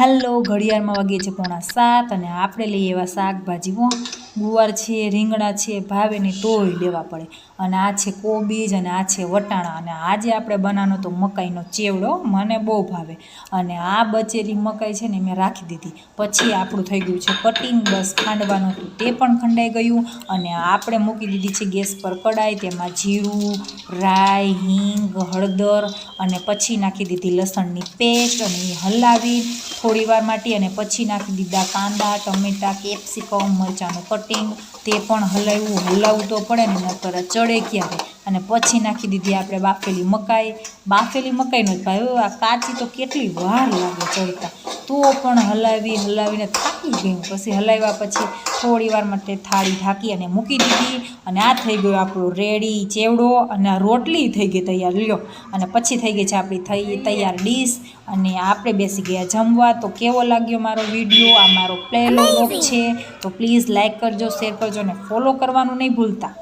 Hello ઘડિયાળમાં વાગે છે પોણા સાત અને આપણે લઈએ એવા શાકભાજી. હો ગુવાર છે, રીંગણા છે ભાવે ને તોય લેવા પડે. અને આ છે કોબીજ અને આ છે વટાણા. અને આજે આપણે બનાવવાનો તો મકાઈનો ચેવડો. મને બહુ ભાવે. અને આ બચેલી મકાઈ છે ને મેં રાખી દીધી. પછી આપણું થઈ ગયું છે કટિંગ. બસ ખાંડવાનું હતું તે પણ ખંડાઈ ગયું. અને આપણે મૂકી દીધી છે ગેસ પર કડાઈ, તેમાં જીરું, રાઈ, હિંગ, હળદર અને પછી નાખી દીધી લસણની પેસ્ટ અને એ હલાવી થોડી માટી માટે અને પછી નાખી દીધા કાંદા, ટમેટાં, કેપ્સિકમ, મરચાંનું કટિંગ, તે પણ હલાવવું હલાવવું તો પડે ને નકર ચડે ક્યારે? અને પછી નાખી દીધી આપણે બાફેલી મકાઈ. બાફેલી મકાઈનો જ ભાઈ આ કાચી તો કેટલી વાર લાગે ચડતા. તો પણ હલાવી, હલાવીને થાકી ગયું. પછી હલાવ્યા પછી થોડી વાર માટે થાળી ઢાંકી અને મૂકી દીધી અને આ થઈ ગયો આપણો રેડી ચેવડો અને આ રોટલી થઈ ગઈ તૈયાર. લ્યો. અને પછી થઈ ગઈ છે આપણી થઈ, તૈયાર ડીશ. અને આપણે બેસી ગયા જમવા. તો કેવો લાગ્યો મારો વીડિયો? આ મારો પ્લે વ્લોગ છે. તો પ્લીઝ લાઇક કરજો શેર કરજો અને ફોલો કરવાનું નહીં ભૂલતા.